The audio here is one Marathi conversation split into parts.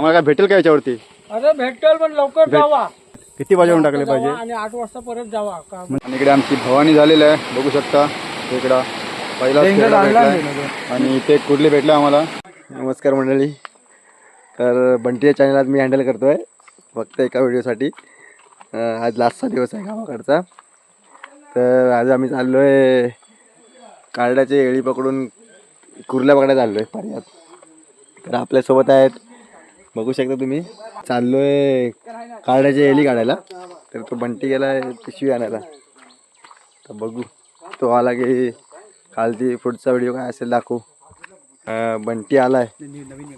आम्हाला काय भेटेल का याच्यावरती? अरे भेटेल पण लवकर जावा. किती वाजेवरून टाकले पाहिजे? आणि आठ वाजता परत जावा. का? आणि इकडे आमची भवानी झालेली आहे बघू शकता. इकडं पहिला आणि इथे कुर्ली भेटला आम्हाला? नमस्कार मंडळी. तर बंटी या चॅनल आज मी हँडल करतोय. फक्त एका व्हिडिओसाठी. आज लास्टचा दिवस आहे गावाकडचा. तर आज आम्ही चाललो आहे कार्डाचे एळी पकडून कुर्ल्या पकडायला चाललो आहे पर्यात. तर आपल्यासोबत आहेत बघू शकता तुम्ही. चाललोय आहे एली काढायला. तर तो बंटी गेला पिशवी आणायला. तर बघू. तो आला की खालती पुढचा व्हिडिओ काय असेल दाखवू. बंटी आलाय.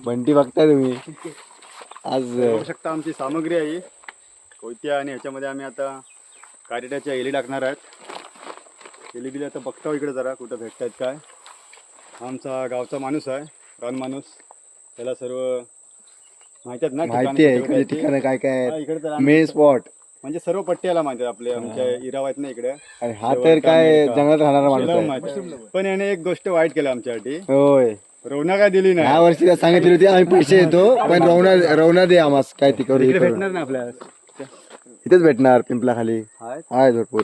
बंटी बघताय तुम्ही. आज बघू शकता आमची सामग्री आहे ही. कोयत्या आणि ह्याच्यामध्ये आम्ही आता कारेटाच्या एली टाकणार आहेत. एली बिली आता बघता इकडे जरा कुठं भेटतायत काय. आमचा गावचा माणूस आहे रान माणूस. त्याला सर्व माहिती आहेत ना ठिकाणं माहिती आहे इकडे ठिकाणं काय काय हा, इकडे तर आहेत आम्ही- मेन स्पॉट म्हणजे सर्व पट्ट्याला माहिती आहे आपले आमच्या इराव आहेत ना इकडे. आणि हा तर काय जंगलात राहणारा माणूस त्याला आहे. माहिती आहे. पण याने एक गोष्ट वाईट केली आमच्यासाठी. होय. रोना काय दिली ह्या नाही वर्षी काय सांगितली होती आम्ही पैसे देतो पण रवना रवना दे आम्हाला काय ती करू हे. भेटणार ना आपल्याला इथेच भेटणार पिंपला खाली. हाय. आहे भरपूर.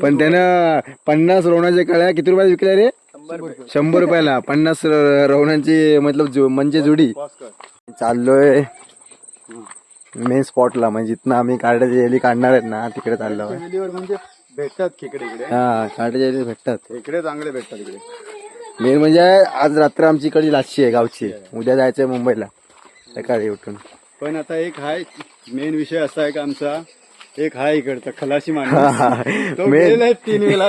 पण त्यानं पन्नास रवणाच्या कळ्या किती रुपयाला विकल्या रे? शंभर रुपयाला. पन्नास र- रवणांची मतलब जु- म्हणजे जुडी. चाललोय. मेन स्पॉटला. म्हणजे जिथनं आम्ही कार्डाची एली काढणार आहेत ना तिकडे चाललो म्हणजे भेटतात खेकडे इकडे. हा कार्डाची एली भेटतात. इकडे चांगले भेटतात इकडे. मेन म्हणजे आज रात्र आमची इकडची लाचची आहे गावची. उद्या जायचंय मुंबईला. सकाळी उठून. पण आता एक हाय मेन विषय असा आहे का आमचा? एक हाय इकडचा खलाशी माणूस. तो तीन वेळा.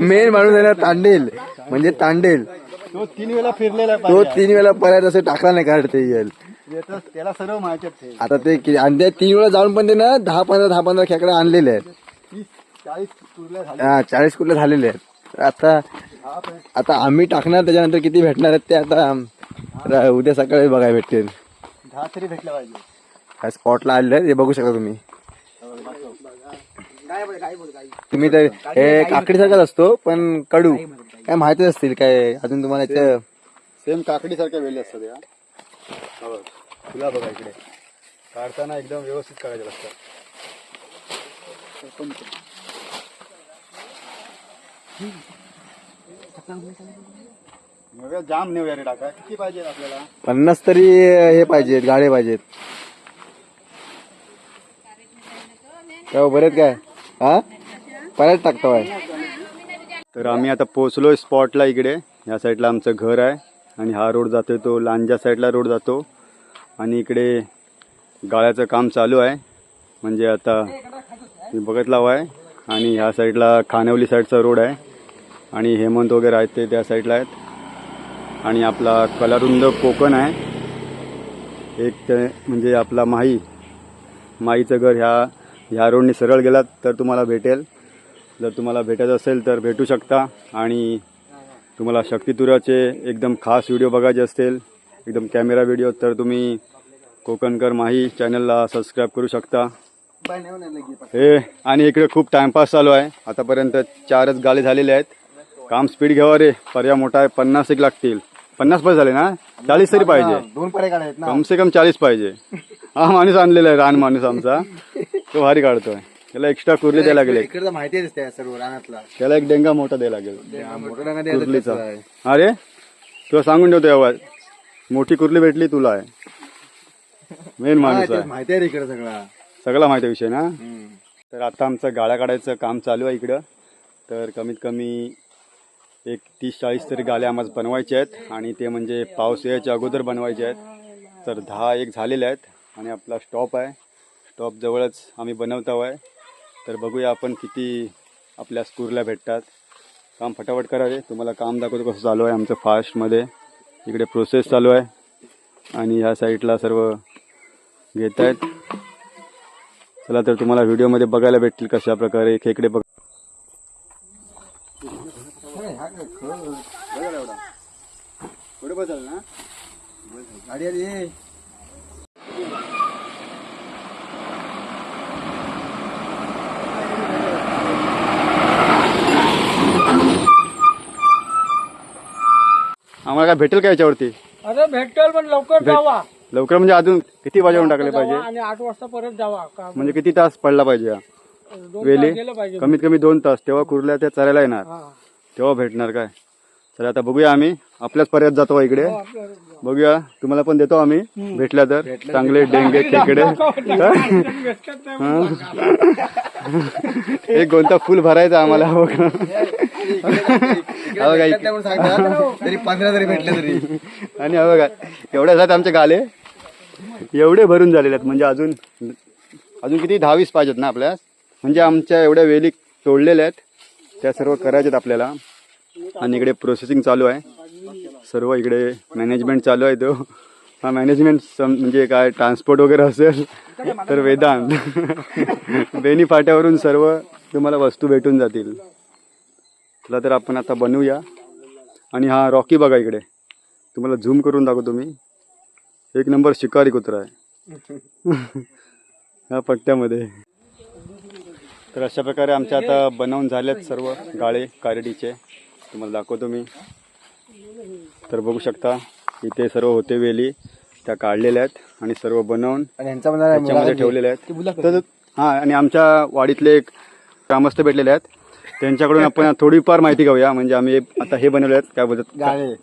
मेन माणूस आहे ना तांडेल. म्हणजे तांडेल. तो तीन वेळा फिरलेला आहे तो. तीन वेळा परत असं टाकला नाही काढते येईल. त्याला सर्व माहिती आहे आता ते कि- आणि ते तीन वेळा जाऊन पण ते ना दहा पंधरा दहा पंधरा खेकडे आणलेले आहेत. चाळीस हा चाळीस कुठले झालेले आहेत. आता आता आम्ही टाकणार त्याच्यानंतर किती भेटणार आहेत ते आता उद्या सकाळी बघायला भेटतील. दहा तरी भेटल्या पाहिजे. काय स्पॉटला आलेले आहेत हे बघू शकता तुम्ही. तुम्ही तर हे काकडी सारखाच असतो पण कडू. काय माहितीच असतील काय अजून तुम्हाला याचं सेम काकडी सारख्या वेली असतात या. हो. तुला बघा इकडे. काढताना एकदम व्यवस्थित काढायचे असतात जाम नेऊया रे टाका किती पाहिजे आपल्याला? पन्नास तरी हे पाहिजेत गाडे पाहिजेत. काय हो, बरेत काय? हा? परत टाकतो तर आम्ही आता पोहोचलोय स्पॉटला इकडे. या साईडला आमचं घर आहे. आणि हा रोड जातोय तो लांजा साईडला रोड जातो. आणि इकडे गाळ्याचं काम चालू आहे. म्हणजे आता मी बघत लाव आहे. आणि ह्या साईडला खानवली साईडचा रोड आहे. आणि हेमंत वगैरे आहेत ते त्या साईडला आहेत. आणि आपला कलारुंद कोकण आहे. एक ते म्हणजे आपला माही माईचं घर ह्या ह्या रोडने सरळ गेलात तर तुम्हाला भेटेल. जर तुम्हाला भेटायचं असेल तर भेटू शकता आणि तुम्हाला शक्तितुराचे एकदम खास व्हिडिओ बघायचे असतील एकदम कॅमेरा व्हिडिओ तर तुम्ही कोकणकर माही चॅनलला सबस्क्राईब करू शकता. हे आणि इकडे खूप टाइमपास चालू आहे. आतापर्यंत चारच गाले झालेले आहेत. काम स्पीड घ्यावा रे. पर्या मोठा आहे. पन्नास एक लागतील. पन्नास पण झाले ना? चाळीस तरी पाहिजे. दोन कम से कम चाळीस पाहिजे. हा माणूस आणलेला आहे. रान माणूस आमचा. तो भारी काढतोय. त्याला एक्स्ट्रा कुर्ली द्यायला लागेल इकडे माहिती त्या सर्व रानातला. त्याला एक डेंगा मोठा द्यायला लागेल. मोठं कुर्लीचा? अरे तुला सांगून ठेवतो आवाज. मोठी कुर्ली भेटली तुला. आहे मेन माणूस आहे. माहिती आहे इकडे सगळा. सगळा माहिती आहे विषय ना? तर आता आमचं गाळ्या काढायचं काम चालू आहे इकडं. तर कमीत कमी एक तीस चाळीस तरी गाल्या आम्हाला बनवायचे आहेत. आणि ते म्हणजे पाऊस यायच्या अगोदर बनवायचे आहेत. तर दहा एक झालेले आहेत. आणि आपला स्टॉप आहे. टॉप जवळच आम्ही बनवत आहे तर बघूया आपण किती आपल्या स्कूरला भेटतात. काम फटाफट करा रे तुम्हाला काम दाखवतो कसं चालू आहे आमचं फास्टमध्ये इकडे प्रोसेस चालू आहे. आणि ह्या साईडला सर्व घेत आहेत चला तर तुम्हाला व्हिडिओमध्ये बघायला भेटतील कशा प्रकारे खेकडे बघ गाडी आम्हाला काय भेटेल का याच्यावरती? अरे भेटेल पण लवकर जावा. लवकर म्हणजे अजून किती वाजेवरून टाकले पाहिजे? आणि आठ वाजता परत जावा. का म्हणजे किती तास पडला पाहिजे हा? दोन वेली? तास गेलं पाहिजे. कमीत कमी दोन तास. तेव्हा कुर्ल्या त्या चरायला येणार. हा. तेव्हा भेटणार काय? चला आता बघूया आम्ही. आपल्याच पर्यात जातो इकडे. हो, आपलं- बघूया. तुम्हाला पण देतो आम्ही. भेटल्या तर. चांगले डेंगे खेकडे. नाही एक गोंता फुल भरायचा आम्हाला. हो का? हा. म्हणून सांगतात तरी पंधरा तरी भेटले तरी. आणि हा बघा एवढ्या झाले आमचे गाले. एवढे भरून झालेले आहेत म्हणजे अजून अजून किती? दहावीस पाहिजेत ना आपल्या म्हणजे आमच्या एवढ्या वेली तोडलेल्या आहेत. त्या सर्व करायच्यात आपल्याला. आणि इकडे प्रोसेसिंग चालू आहे. सर्व इकडे मॅनेजमेंट चालू आहे तो. हा मॅनेजमेंट सम म्हणजे काय ट्रान्सपोर्ट वगैरे असेल तर वेदांत. बेनी फाट्यावरून सर्व तुम्हाला वस्तू भेटून जातील. चला तर आपण आता बनवूया. आणि हा रॉकी बघा इकडे. तुम्हाला झूम करून दाखवतो मी. एक नंबर शिकारी कुत्रा आहे. ह्या पट्ट्यामध्ये. तर अशा प्रकारे आमच्या आता बनवून झालेत सर्व गाळे कारेडीचे. तुम्हाला दाखवतो मी. तर बघू शकता इथे सर्व होते वेली त्या काढलेल्या आहेत आणि सर्व बनवून त्याच्यामध्ये ठेवलेले आहेत. तर हां आणि आमच्या वाडीतले एक ग्रामस्थ भेटलेले आहेत. त्यांच्याकडून आपण थोडीफार माहिती घेऊया. म्हणजे आम्ही आता हे बनवले आहेत. काय बोलतात? गाळे.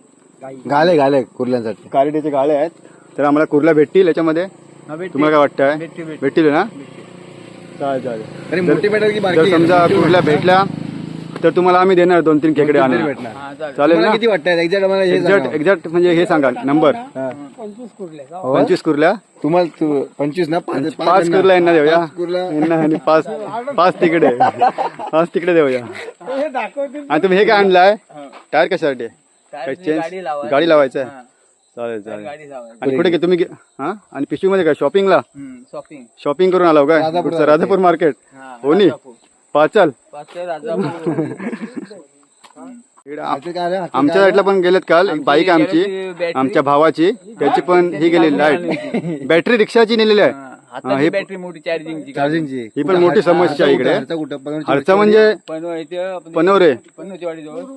गाले गाले कुर्ल्यांसाठी. कारेडीचे गाळे आहेत. तर आम्हाला कुर्ला भेटतील याच्यामध्ये? तुम्हाला काय वाटतंय? भेटतील ना? चालेल चालेल. तरी मोठी भेटेल की जर बारकी समजा कुर्ल्या भेटल्या तर तुम्हाला आम्ही देणार दोन तीन खेकडे आणून भेटणार. चालेल. तुम्हाला ना? किती वाटतं एक्झॅक्ट हे एक्झॅक्ट सांगा. एक्झॅक्ट म्हणजे हे सांगा. नंबर पंचवीस कुर्ले जावा. हो? पंचवीस कुर्ल्या? तुम्हाला तू- पंचवीस ना पाच पाच यांना. कुर्ल्या यांना देऊया. पाच कुर्ल्या. यांना आणि पाच पाच तिकडे. पाच तिकडे देऊया. हे आणि तुम्ही हे काय आणलाय? टायर कशासाठी? काय चेंज गाडी लावायचं. आहे चालेल चालेल. आणि कुठे गे तुम्ही गे- हा? आणि पिशवीमध्ये काय? शॉपिंगला शॉपिंग शॉपिंग करून आलो काय? राजापूर- कुठचं? राजापूर मार्केट? हो नी? पाचल. आमच्या साईडला पण गेलेत काल एक बाईक आहे आमची आमच्या भावाची त्याची पण ही गेलेली लाइट. बॅटरी रिक्षाची नेलेली आहे. हा, हे बॅटरी मोठी चार्जिंगची चार्जिंगची ही पण मोठी समस्या आहे इकडे. हरचा म्हणजे पनवरे.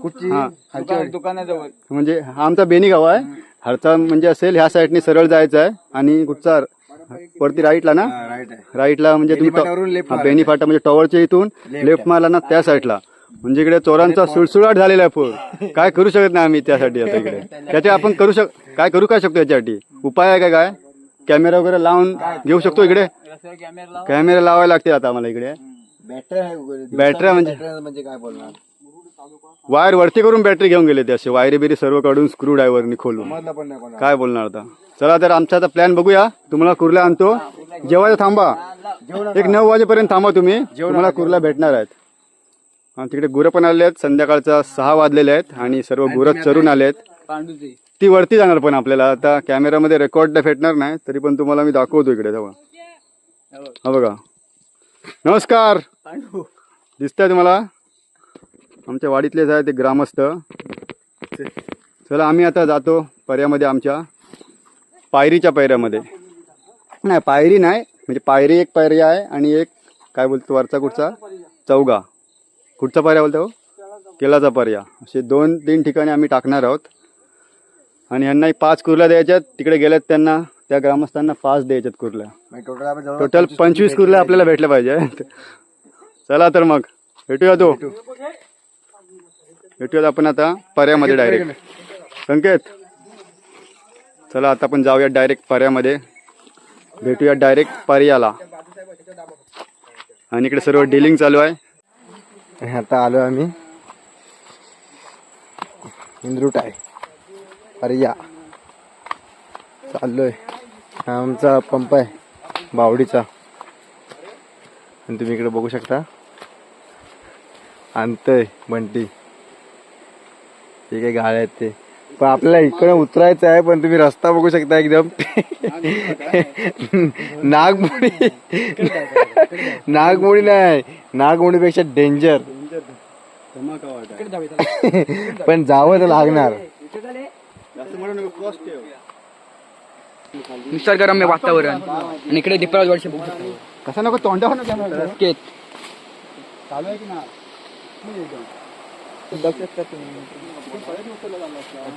कुठची? हा. दुकान- दुकानाजवळ. म्हणजे हा आमचा बेनी गाव आहे हरचा म्हणजे असेल ह्या साईडने सरळ जायचं आहे आणि कुठचा वरती राईटला ना? राईट आहे. राईटला म्हणजे तुम्ही हा, बेनी फाटा म्हणजे टॉवरच्या इथून लेफ्ट मारला ना त्या साईडला म्हणजे इकडे चोरांचा सुळसुळाट झालेला आहे फुल काय करू शकत नाही आम्ही त्यासाठी आता इकडे. त्याच्या आपण करू शक काय करू काय शकतो याच्यासाठी? उपाय आहे का काय? कॅमेरा वगैरे लावून घेऊ शकतो इकडे? कॅमेरा लाव. कॅमेरा लावायला लागते आता आम्हाला इकडे. बॅटरी म्हणजे बॅटरी म्हणजे काय बोलणार? वायर वरती करून बॅटरी घेऊन गेले ते असे. वायरी बिरी सर्व काढून स्क्रू ड्रायव्हरनी खोलून. काय बोलणार आता? चला तर आमचा आता प्लॅन बघूया. तुम्हाला कुर्ला आणतो. जेवायला थांबा. एक नऊ वाजेपर्यंत थांबा तुम्ही. तुम्हाला कुर्ला भेटणार आहेत. आणि तिकडे गुरं पण आले आहेत. संध्याकाळचा सहा वाजलेले आहेत आणि सर्व गुरं चरून आले आहेत ती वरती जाणार पण आपल्याला. आता कॅमेरामध्ये रेकॉर्ड भेटणार नाही तरी पण तुम्हाला मी दाखवतो इकडे. जवळ हा. बघा. नमस्कार. दिसतंय तुम्हाला? आमच्या वाडीतलेच आहे ते ग्रामस्थ. चला आम्ही आता जातो पर्यामध्ये आमच्या. पायरीच्या पायऱ्यामध्ये नाही पायरी नाही. म्हणजे पायरी एक पायरी आहे आणि एक काय बोलतो वरचा कुठचा? चौगा. कुठचा पर्या बोलतो? केलाचा पर्या असे दोन तीन ठिकाणी आम्ही टाकणार आहोत. आणि यांना एक पाच कुर्ल्या द्यायच्यात तिकडे गेल्यात त्यांना त्या ग्रामस्थांना पाच द्यायच्यात कुर्ल्या. टोटल पंचवीस कुर्ल्या आपल्याला भेटल्या पाहिजे चला तर मग भेटूया तो. भेटूयात आपण आता पर्यामध्ये डायरेक्ट संकेत? चला आता आपण जाऊया डायरेक्ट पर्यामध्ये. भेटूया डायरेक्ट पर्याला. आणि इकडे सर्व डिलिंग चालू आहे. आणि आता आलो आम्ही. इंद्रुट आहे. पर्या. चाललो चाललोय. हा आमचा पंप आहे बावडीचा. आणि तुम्ही इकडे बघू शकता. आणतोय बंटी. ते काही गाळे आहेत ते. पण आपल्याला इकडे उतरायचं आहे पण तुम्ही रस्ता बघू शकता एकदम. नागमोडी. नागमोडी नाही नागमोडीपेक्षा डेंजर पण जावं तर लागणार. निसर्गरम्य वातावरण. आणि इकडे दीपराज वर्ष बघू शकतो. कसा नको तोंडावर. केत चालू आहे की ना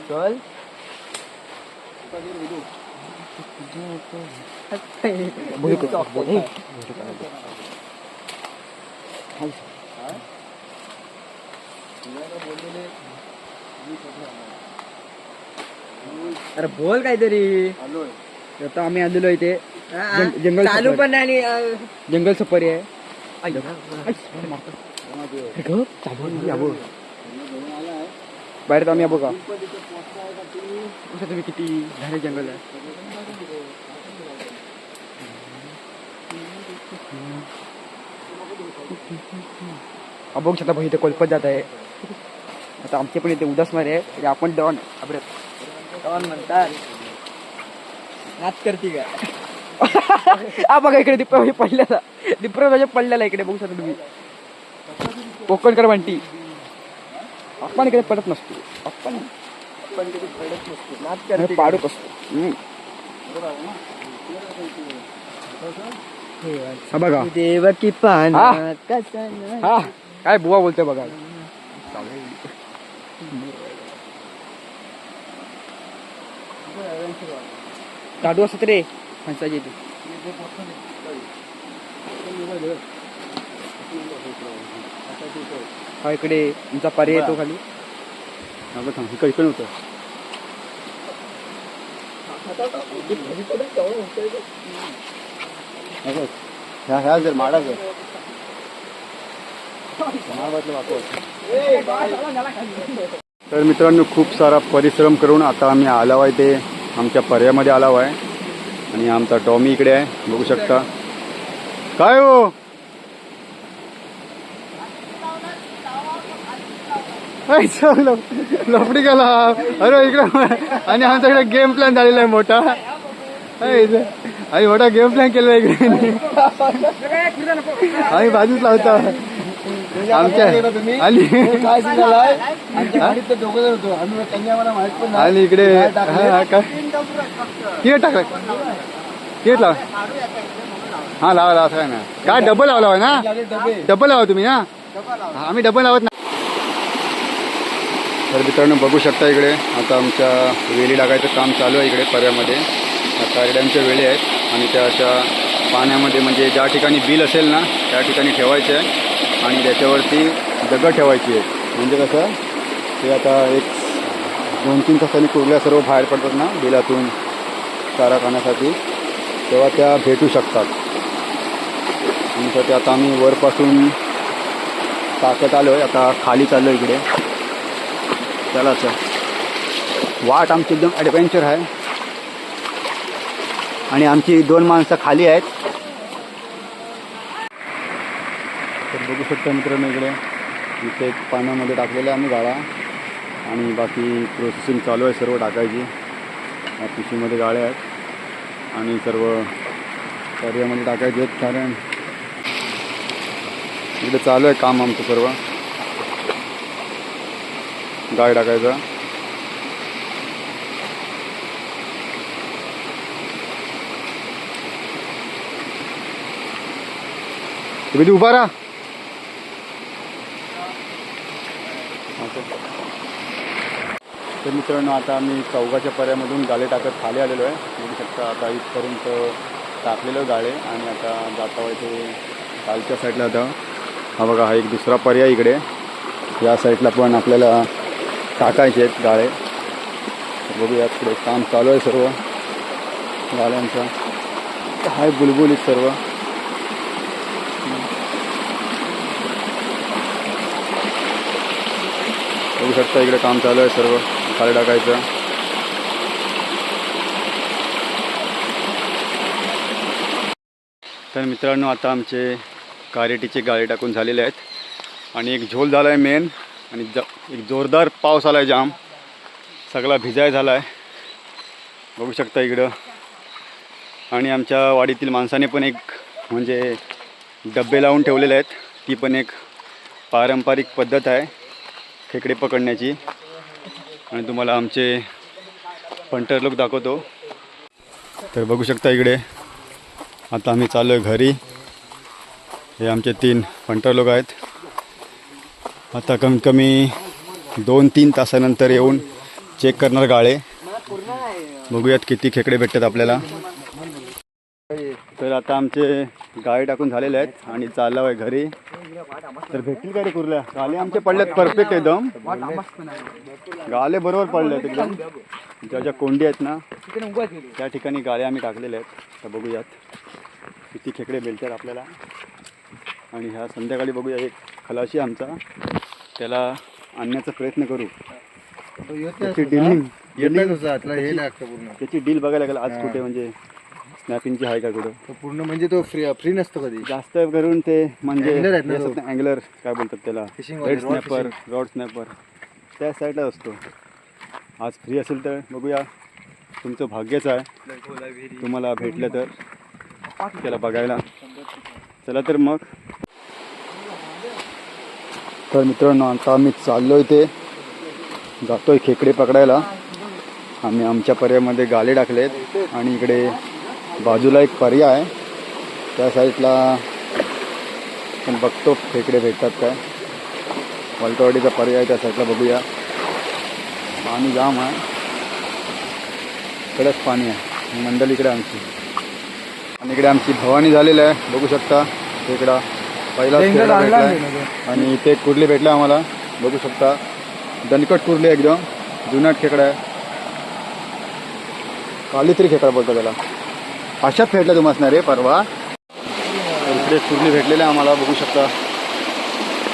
चल अरे बोल काहीतरी आता आम्ही आलेलो इथे. जंग- जंगल चालू. पण नाही आणि, जंगल सफारी आहे. चालू. बाहेर तर आम्ही बघा कसं तुम्ही किती झाडे जंगल आहे हा बघू शकता भाई इथे कोलपत जात आहे आता आमचे पण इथे उदासणार आहे आपण डॉन अब्रत डॉन म्हणतात नाच करते का? हा बघा इकडे दीपावली पडलेला दीपावली पडलेला इकडे बघू शकता तुम्ही. कोकणकर म्हणती. आपण इकडे पडत नसतो आपण पण कधी पडत नसते नाच करते पाडूच असतो. हा बघा देव की पान हा. काय बुवा बोलतोय बघा काढू असत रे फणसाची ती हा इकडे तुमचा पर्याय येतो खाली. थांब इकडे इकडे होतं. ह्या ह्या जर माडा जर. तर मित्रांनो खूप सारा परिश्रम करून आता आम्ही आलाव आहे ते आमच्या पर्यामध्ये आलाव आहे. आणि आमचा टॉमी इकडे आहे बघू शकता. काय हो? लफडी गेला. अरे इकडे आणि आमच्याकडे गेम प्लॅन झालेला आहे मोठा. आणि मोठा गेम प्लॅन केलेला इकडे. आम्ही बाजूच लावता. आमच्या आणि आम्ही आणि इकडे. काय? तिकीट टाकलं तिकीट लावा. हा लावा लावा काय ना काय डबल लावला ना? डबे डबल लावा तुम्ही ना? आम्ही डबल लावत नाही तर मित्रांनो बघू शकता इकडे आता आमच्या वेली लागायचं काम चालू आहे इकडे पर्यामध्ये. कारड्यांच्या वेळी आहेत आणि त्या अशा पाण्यामध्ये म्हणजे ज्या ठिकाणी बिल असेल ना त्या ठिकाणी ठेवायचे आहे. आणि त्याच्यावरती दगड ठेवायची आहे म्हणजे कसं ते आता एक दोन तीन तासांनी कुर्ल्या सर्व बाहेर पडतात ना बिलातून चारा खाण्यासाठी. तेव्हा त्या भेटू शकतात. आणि तर ते आता आम्ही वरपासून टाकत आलो आहे आता खाली चाललो इकडे. चला सर वाट आमची एकदम ॲडव्हेंचर आहे. आणि आमची दोन माणसं खाली आहेत. तर बघू शकता मित्रांनो इकडे. इथे एक पाण्यामध्ये टाकलेलं आहे आम्ही गाळा. आणि बाकी प्रोसेसिंग चालू आहे सर्व टाकायची. या पिशवीमध्ये गाळ्या आहेत. आणि सर्व पर्यामध्ये टाकायचे आहेत कारण इकडे चालू आहे काम आमचं सर्व. गाय टाकायचं. तुम्ही उभा राहा. असं. तर मित्रांनो आता आम्ही चौघाच्या पर्यामधून गाळे टाकत खाली आलेलो आहे. बघू शकता आता इथपर्यंत टाकलेलं गाळे आणि आता जाता आहे ते खालच्या साईडला आता हा बघा हा एक दुसरा पर्याय इकडे. या साईडला पण आपल्याला टाकायचे आहेत गाळे. बघूया पुढे काम चालू आहे सर्व. गाड्यांचं हाय बुलबुलीत सर्व. बघू शकता इकडे काम चालू आहे सर्व. खाली टाकायचं. तर मित्रांनो आता आमचे कारेटीचे गाळे टाकून झालेले आहेत. आणि एक झोल झाला आहे मेन आणि ज एक जोरदार पाऊस आला आहे जाम. सगळा भिजाय झाला आहे बघू शकता इकडं. आणि आमच्या वाडीतील माणसाने पण एक म्हणजे डबे लावून ठेवलेले आहेत. ती पण एक पारंपरिक पद्धत आहे खेकडे पकडण्याची. आणि तुम्हाला आमचे पंटर लोक दाखवतो. तर बघू शकता इकडे. आता आम्ही चाललो आहे घरी. हे आमचे तीन पंटर लोक आहेत. आता कमीत कमी दोन तीन तासानंतर येऊन चेक करणार गाळे. बघूयात किती खेकडे भेटतात आपल्याला. तर आता आमचे गाळे टाकून झालेले आहेत आणि चाललो आहे घरी. तर भेटतील का रे कुर्ल्या? गाले आमचे पडलेत परफेक्ट एकदम. गाले बरोबर पडलेत एकदम. ज्या ज्या कोंडी आहेत ना त्या ठिकाणी गाळे आम्ही टाकलेले आहेत. तर बघूयात किती खेकडे भेटतात आपल्याला. आणि ह्या संध्याकाळी बघूया एक खलाशी आमचा. त्याला आणण्याचा प्रयत्न करू. त्याची डिलिंग त्याची डील बघायला लागेल आज कुठे म्हणजे स्नॅपिंगची आहे का कुठं? पूर्ण म्हणजे तो फ्री फ्री नसतो कधी. जास्त करून ते म्हणजे? अँगलर काय बोलतात त्याला? रेड स्नॅपर रॉड स्नॅपर त्या साईडला असतो. आज फ्री असेल तर बघूया तुमचं भाग्यच आहे. तुम्हाला भेटलं तर. त्याला बघायला. चला तर मग. तर मित्रांनो आता आम्ही चाललो इथे. जातोय खेकडे पकडायला. आम्ही आमच्या पर्यामध्ये गाले टाकलेत आणि इकडे बाजूला एक पर्याय आहे. त्या साईडला पण बघतो खेकडे भेटतात काय. वलटवाडीचा पर्याय त्या साईडला बघूया. पाणी जाम आहे. इकडेच पाणी आहे. मंडल इकडे आमची. आणि इकडे आमची भवानी झालेली आहे बघू शकता. खेकडा. पहिला भेटलाय आणि इथे एक कुर्ली भेटला आम्हाला? बघू शकता. दणकट कुर्ली एकदम. जुनाट खेकडा आहे. कालीत्री खेकडा बोलतो त्याला. अशाच भेटला तुम्हाला रे परवा. तर इकडे कुर्ली भेटलेली आहे आम्हाला बघू शकता.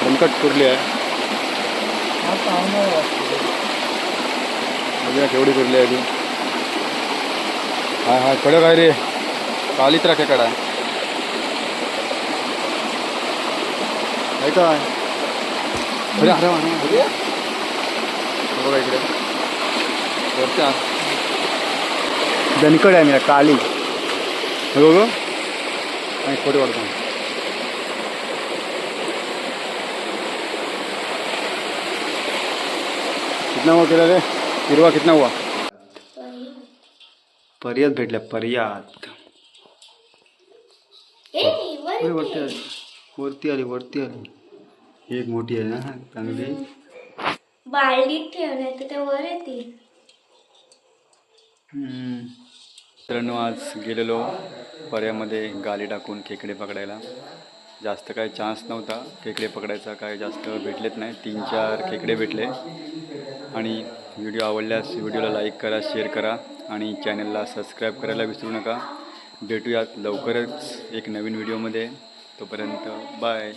दणकट कुर्ली आहे. बघूया केवढी कुर्ली आहे ती. हाय हाय कडक आहे रे. कालित्रा खेकडा आहे. आहे काय अरे अरे अरे हे बघा इकडे। वरच्या दणकड आहे मी काली। हे बघ आणि कितना हुआ केला रे? हिरवा कितना हुआ? पर्यात भेटल्या पर्यात अरे वरती आली वरती आली वरती आली एक मोठी आहे ना चांगली बालडीत ठेवलं तर ते वर येतील. मित्रांनो आज गेलेलो पर्यामध्ये गाली टाकून खेकडे पकडायला. जास्त काय चान्स नव्हता. खेकडे पकडायचा काय जास्त भेटलेत नाही. तीन चार खेकडे भेटले. आणि व्हिडिओ आवडल्यास व्हिडिओला लाईक करा शेअर करा आणि चॅनलला सबस्क्राईब करायला विसरू नका. भेटूयात लवकरच एक नवीन व्हिडिओमध्ये तोपर्यंत बाय